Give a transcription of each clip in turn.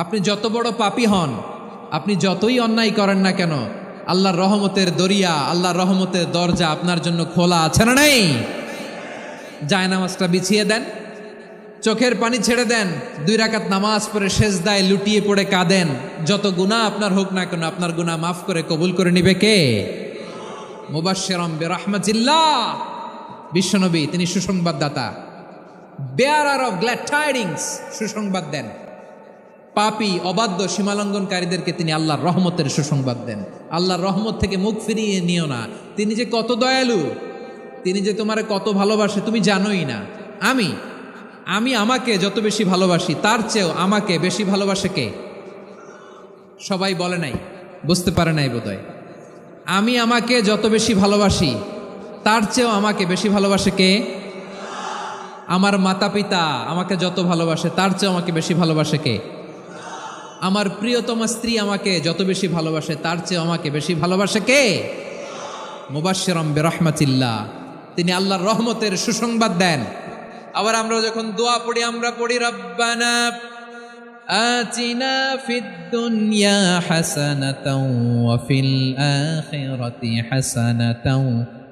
আপনি যত বড় পাপী হন, আপনি যতই অন্যায় করেন না কেন, আল্লাহর রহমতের দরিয়া, আল্লাহর রহমতের দরজা আপনার জন্য খোলা আছে না নেই? যায় নামাজটা বিছিয়ে দেন, চোখের পানি ছেড়ে দেন, দুই রাকাত নামাজ পড়ে শেষ দায় লুটিয়ে পড়ে কাঁদেন। যত গুণা আপনার হোক না কেন, আপনার গুণা মাফ করে কবুল করে নিবে কে? মুবাশশিরাম বিরহমাতিল্লাহ। বিশ্বনবী, তিনি সুসংবাদদাতা। বেয়ারার অফ গ্ল্যাড টাইডিংস সুসংবাদ দেন। পাপি, অবাধ্য সীমালঙ্ঘনকারীদেরকে তিনি আল্লাহর রহমতের সুসংবাদ দেন। আল্লাহর রহমত থেকে মুখ ফিরিয়ে নিও না। তিনি যে কত দয়ালু, তিনি যে তোমারে কত ভালোবাসে, তুমি জানোই না। আমি আমি আমাকে যত বেশি ভালোবাসি, তার চেয়েও আমাকে বেশি ভালোবাসে কে? সবাই বলে নাই, বুঝতে পারে নাই বোধহয়। আমি আমাকে যত বেশি ভালোবাসি, তার চেয়েও আমাকে বেশি ভালোবাসে কে? আমার মাতা পিতা আমাকে যত ভালোবাসে, তার চেয়েও আমাকে বেশি ভালোবাসে কে? আমার প্রিয়তমা স্ত্রী আমাকে যত বেশি ভালোবাসে তার চেয়ে আমাকে বেশি ভালোবাসে কে মুবাশিরম বেরহমাতিল্লাহ তিনি আল্লাহর রহমতের সুসংবাদ দেন আবার আমরা যখন দোয়া পড়ি আমরা পড়ি রব্বানা آتنا في الدنيا حسنة وفي الآخرة حسنة وقنا عذاب النار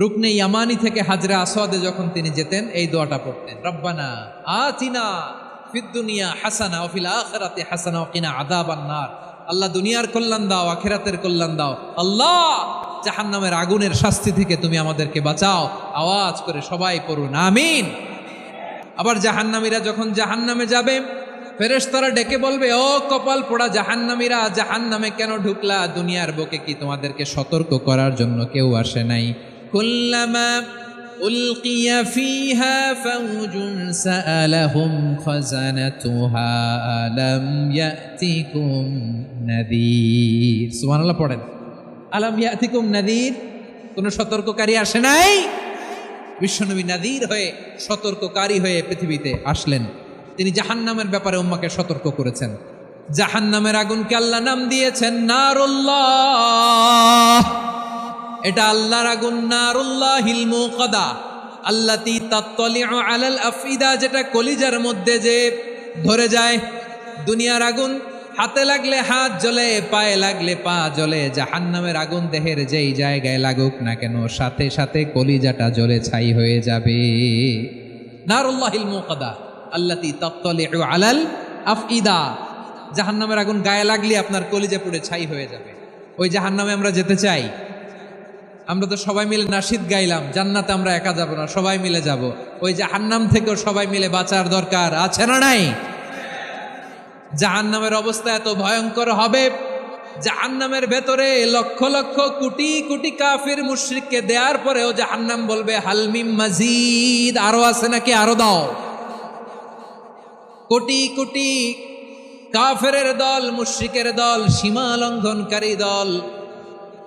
রুকনে ইয়ামানি থেকে হাজরা আসওয়াদে যখন তিনি যেতেন, এই দোয়াটা পড়তেন, রব্বানা আতিনা ফিদ্দুনিয়া হাসানা ওফিল আখিরাতি হাসানা ওকিনা আযাবান নার। আল্লাহ দুনিয়ার কল্যাণ দাও, আখেরাতের কল্যাণ দাও। আল্লাহ, জাহান্নামের আগুনের শাস্তি থেকে তুমি আমাদেরকে বাঁচাও। আওয়াজ করে সবাই পড়ুন, আমিন। আবার জাহান্নামীরা যখন জাহান্নামে যাবে, ফেরেশতারা ডেকে বলবে, ও কপাল পোড়া জাহান্নামীরা, জাহান্নামে কেন ঢুকলা? দুনিয়ার বুকে কি তোমাদেরকে সতর্ক করার জন্য কেউ আসে নাই? কুল্লামা উলকিয়া ফিহা ফাউজুন সাআলাহুম খাজানাতুহা আলাম ইয়াতিকুম নাযীর সুবহানাল্লাহ পড়েন। আলাম ইয়াতিকুম নাযীর কোনো সতর্ককারী আসে নাই? বিশ্বনবী নাদির হয়ে, সতর্ককারী হয়ে পৃথিবীতে আসলেন। তিনি জাহান্নামের ব্যাপারে উম্মাকে সতর্ক করেছেন। জাহান্নামের আগুনকে আল্লাহ নাম দিয়েছেন, নারুল্লাহ। এটা আল্লাহর আগুন নারুল্লাহ হিলমু কদা আল্লাতি তাত্তলিউ আলাল আফিদা যেটা কলিজার মধ্যে যে ধরে যায় দুনিয়ার আগুন। হাতে লাগলে হাত জ্বলে, পায়ে লাগলে পা জ্বলে, জাহান্নামের আগুন দেহের যেই জায়গায় লাগুক না কেন, সাথে সাথে কলিজাটা জ্বলে ছাই হয়ে যাবে। নারুল্লাহিল মুকাদা আল্লাতি তাত্তলিউ আলাল আফইদা, জাহান্নামের আগুন গায়ে লাগলে আপনার কলিজা পুড়ে ছাই হয়ে যাবে। ওই জাহান্নামে আমরা যেতে চাই। আমরা তো সবাই মিলে নাসিদ গাইলাম, জান্নাতে আমরা একা যাব না, সবাই মিলে যাব। ওই জাহান্নাম থেকেও সবাই মিলে বাঁচার দরকার, আছে না নাই? জাহান্নামের অবস্থা এত ভয়ঙ্কর হবে, জাহান্নামের ভেতরে লক্ষ লক্ষ কোটি কোটি কাফির মুশরিককে দেওয়ার পরেও জাহান্নাম বলবে হালমিম মাজিদ, আরও আছে নাকি? আরও দাও। কোটি কোটি কাফেরের দল, মুশরিকের দল, সীমা লঙ্ঘনকারী দল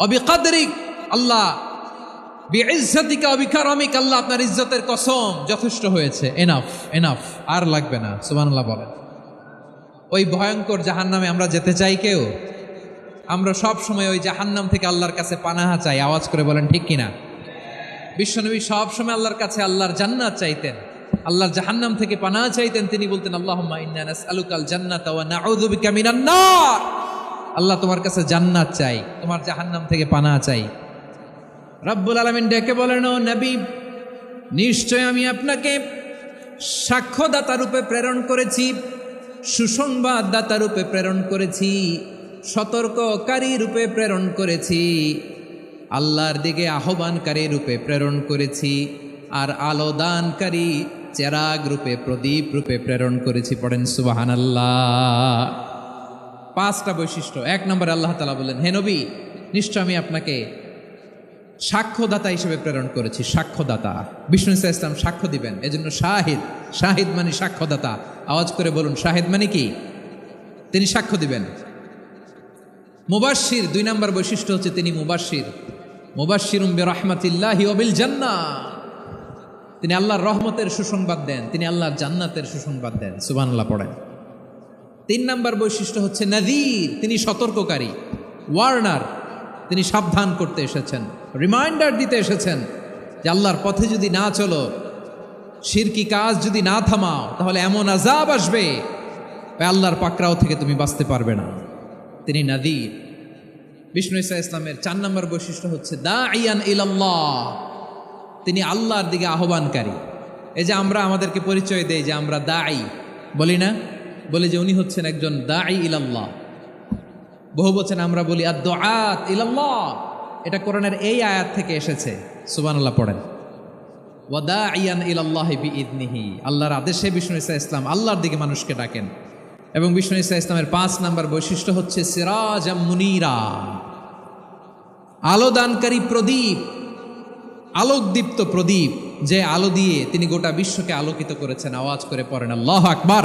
অবিকাদরিক, আল্লাহ, বিইজ্জাতিকা, অবিকারমিক, আল্লাহ আপনার ইজ্জতের কসম যথেষ্ট হয়েছে। এনাফ এনাফ আর লাগবে না, সুবহানাল্লাহ বলেন। ওই ভয়ঙ্কর জাহান্নামে আমরা যেতে চাই কেউ? আমরা সব সময় ওই জাহান্নাম থেকে আল্লাহর কাছে পানাহা চাই, আওয়াজ করে বলেন, ঠিক কিনা? বিশ্বনবী সবসময় আল্লাহর কাছে আল্লাহর জান্নাত চাইতেন। আল্লাহর জাহান্নাম থেকে পানাহা চাইতেন, তিনি বলতেন, আল্লাহুম্মা ইন্না নাসআলুকাল জান্নাতা আল্লাহ তোমার কাছে জান্নাত চাই, তোমার জাহান্নাম থেকে পানা চাই। রব্বুল আলামিন ডেকে বলেন, ও নবী, নিশ্চয় আমি আপনাকে সাক্ষ্যদাতা রূপে প্রেরণ করেছি, সুসংবাদদাতা রূপে প্রেরণ করেছি, সতর্ককারী রূপে প্রেরণ করেছি, আল্লাহর দিকে আহ্বানকারী রূপে প্রেরণ করেছি, আর আলো দানকারী চেরাগ রূপে, প্রদীপ রূপে প্রেরণ করেছি। পড়েন সুবাহান আল্লাহ পাঁচটা বৈশিষ্ট্য। এক নম্বরে আল্লাহ তালা বললেন, হে নবী, নিশ্চয় আমি আপনাকে সাক্ষ্যদাতা হিসেবে প্রেরণ করেছি, সাক্ষ্যদাতা। বিষ্ণু ইসা ইসলাম সাক্ষ্য দিবেন, এজন্য শাহিদ শাহিদ মানে সাক্ষ্যদাতা। আওয়াজ করে বলুন, শাহিদ মানে কি? তিনি সাক্ষ্য দিবেন। মুবাশির দুই নম্বর বৈশিষ্ট্য হচ্ছে তিনি মুবাশির মুবাশির উম্বে রহমাতিল্লাহি অবিল জান্না তিনি আল্লাহর রহমতের সুসংবাদ দেন, তিনি আল্লাহর জান্নাতের সুসংবাদ দেন। সুবহানাল্লাহ, পড়েন। তিন নম্বর বৈশিষ্ট্য হচ্ছে নাদির, তিনি সতর্ককারী। ওয়ার্নার, তিনি সাবধান করতে এসেছেন। রিমাইন্ডার দিতে এসেছেন যে আল্লাহর পথে যদি না চলো শিরকি কাজ যদি না থামাও, তাহলে এমন আজাব আসবে আল্লাহর পাকড়াও থেকে তুমি বাঁচতে পারবে না। তিনি নাদির। বিষ্ণু ইসা ইসলামের চার নম্বর বৈশিষ্ট্য হচ্ছে দা ইয়ান ইলাল্লাহ তিনি আল্লাহর দিকে আহ্বানকারী। এই যে আমরা আমাদেরকে পরিচয় দেই যে আমরা দাই বলি না? বলি যে উনি হচ্ছেন একজন দাই ইলাল্লাহ। বহু বচন আমরা বলি আর দোয়াত ইলাল্লাহ। এটা কোরআনের এই আয়াত থেকে এসেছে। সুবহানাল্লাহ পড়েন। ওয়াদা ইয়ান ইলাল্লাহি বিইদনিহি। আল্লাহর আদেশে বিষ্ণু ইসা ইসলাম আল্লাহর দিকে মানুষকে ডাকেন। এবং বিষ্ণু ইসা ইসলামের পাঁচ নাম্বার বৈশিষ্ট্য হচ্ছে সিরাজ মুনিরা। আলো দানকারী প্রদীপ, আলোকদীপ্ত প্রদীপ, যে আলো দিয়ে তিনি গোটা বিশ্বকে আলোকিত করেছেন। আওয়াজ করে পড়েন, আল্লাহ আকবার।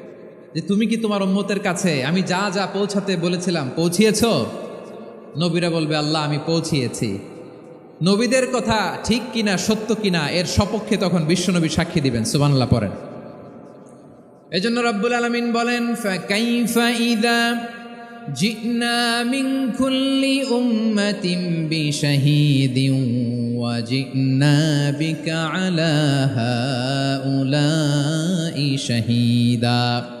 যে তুমি কি তোমার উম্মতের কাছে, আমি যা যা পৌঁছাতে বলেছিলাম, পৌঁছিয়েছ? নবীরা বলবে, আল্লাহ, আমি পৌঁছিয়েছি। নবীদের কথা ঠিক কিনা, সত্য কিনা, এর সপক্ষে তখন বিশ্বনবী সাক্ষী দিবেন সুবানাল্লাহ পড়েন। জন্য রব্বুল আলমিন বলেন জিনা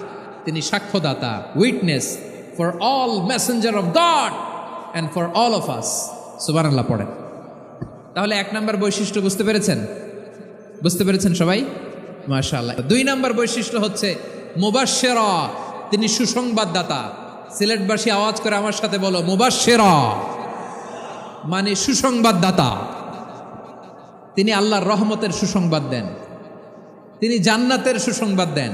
তিনি সাক্ষ্যদাতা witness for all messenger of God and for all of us সুবান আল্লাহ পড়েন। তাহলে এক নম্বর বৈশিষ্ট্য বুঝতে পেরেছেন? বুঝতে পেরেছেন সবাই? মাশাআল্লাহ। দুই নম্বর বৈশিষ্ট্য হচ্ছে মুবাশশেরা, তিনি সুসংবাদদাতা। সিলেটবাসী আওয়াজ করে আমার সাথে বলো, মুবাশশেরা মানে সুসংবাদদাতা। তিনি আল্লাহর রহমতের সুসংবাদ দেন। তিনি জান্নাতের সুসংবাদ দেন।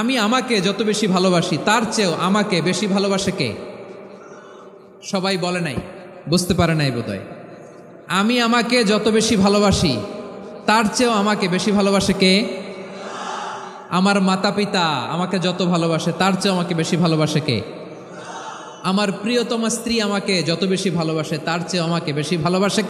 আমি আমাকে যত বেশি ভালোবাসি, তার চেয়েও আমাকে বেশি ভালোবাসে কে? সবাই বলে নাই, বুঝতে পারে নাই বোধহয়। আমি আমাকে যত বেশি ভালোবাসি, তার চেয়েও আমাকে বেশি ভালোবাসে কে? আমার মাতা পিতা আমাকে যত ভালোবাসে, তার চেয়েও আমাকে বেশি ভালোবাসে কে? আমার প্রিয়তমা স্ত্রী আমাকে যত বেশি ভালোবাসে, তার চেয়েও আমাকে বেশি ভালোবাসে